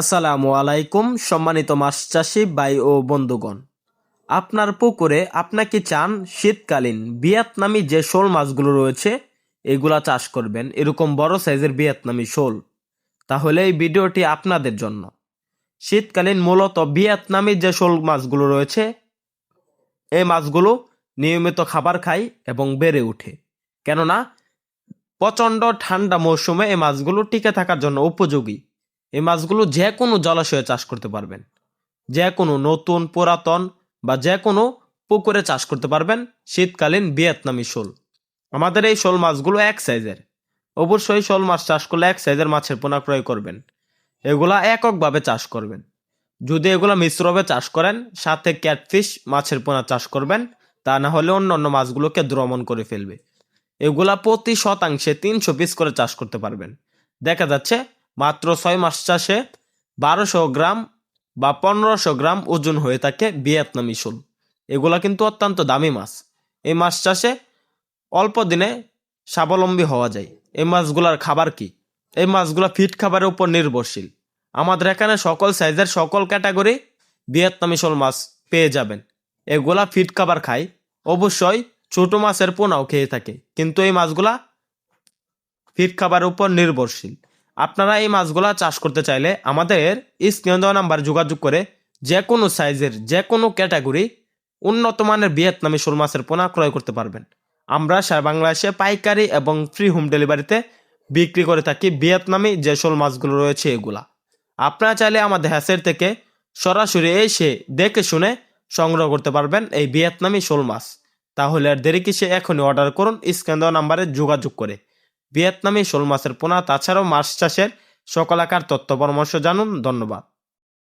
আসসালামু আলাইকুম, সম্মানিত মাছ চাষি ভাই ও বন্ধুগণ। আপনার পুকুরে আপনাকে চান? শীতকালীন ভিয়েতনামি যে শোল মাছগুলো রয়েছে, এগুলা চাষ করবেন। এরকম বড় সাইজের ভিয়েতনামি শোল। তাহলে এই ভিডিওটি আপনাদের জন্য। শীতকালীন মূলত ভিয়েতনামি যে শোল মাছগুলো রয়েছে, এই মাছগুলো নিয়মিত খাবার খায় এবং বেড়ে ওঠে কেননা, প্রচণ্ড ঠান্ডা মৌসুমে এই মাছগুলো টিকে থাকার জন্য উপযোগী। এই মাছগুলো যে কোনো জলাশয়ে চাষ করতে পারবেন। যে কোনো নতুন, পুরাতন বা যে কোনো পুকুরে চাষ করতে পারবেন শীতকালীন ভিয়েতনামি শোল। আমাদের এই শোল মাছগুলো এক সাইজের। অবশ্যই শোল মাছ চাষ করলে এক সাইজের মাছের পোনা ক্রয় করবেন। এগুলা এককভাবে চাষ করবেন। যদি এগুলা মিশ্রভাবে চাষ করেন, সাথে ক্যাটফিশ মাছের পোনা চাষ করবেন, তা না হলে অন্য অন্য মাছগুলোকে দ্রমণ করে ফেলবে। এগুলা প্রতি শতাংশে তিনশো পিস করে চাষ করতে পারবেন। দেখা যাচ্ছে মাত্র ছয় মাস চাষে বারোশো গ্রাম বা পনেরোশো গ্রাম ওজন হয়ে থাকে ভিয়েতনামি শোল। এগুলা কিন্তু অত্যন্ত দামি মাছ। এই মাছ চাষে অল্প দিনে স্বাবলম্বী হওয়া যায়। এই মাছগুলার খাবার কি? এই মাছগুলা ফিট খাবারের উপর নির্ভরশীল। আমাদের এখানে সকল সাইজের সকল ক্যাটাগরি ভিয়েতনামি শোল মাছ পেয়ে যাবেন। এগুলা ফিট খাবার খায়। অবশ্যই ছোট মাছের পোনাও খেয়ে থাকে। কিন্তু এই মাছগুলা ফিট খাবারের উপর নির্ভরশীল। আপনারা এই মাছগুলা চাষ করতে চাইলে আমাদের স্ক্রিন দেওয়া নাম্বার যোগাযোগ করে যে কোনো সাইজের যে কোনো ক্যাটাগরি উন্নত মানের ভিয়েতনামি শোল মাছের পোনা ক্রয় করতে পারবেন। আমরা সারা বাংলাদেশে পাইকারি এবং ফ্রি হোম ডেলিভারিতে বিক্রি করে থাকি ভিয়েতনামি যে শোল মাছগুলো রয়েছে এগুলা। আপনারা চাইলে আমাদের হ্যাসের থেকে সরাসরি এসে দেখে শুনে সংগ্রহ করতে পারবেন এই ভিয়েতনামি শোল মাছ। তাহলে আর দেরি কিসে, এখনই অর্ডার করুন স্ক্যান দেওয়া নাম্বারে যোগাযোগ করে। ভিয়েতনামি শোল মাছের পোনা তাছাড়াও মাছ চাষের সকলাকার তথ্য পরামর্শ জানুন ধন্যবাদ।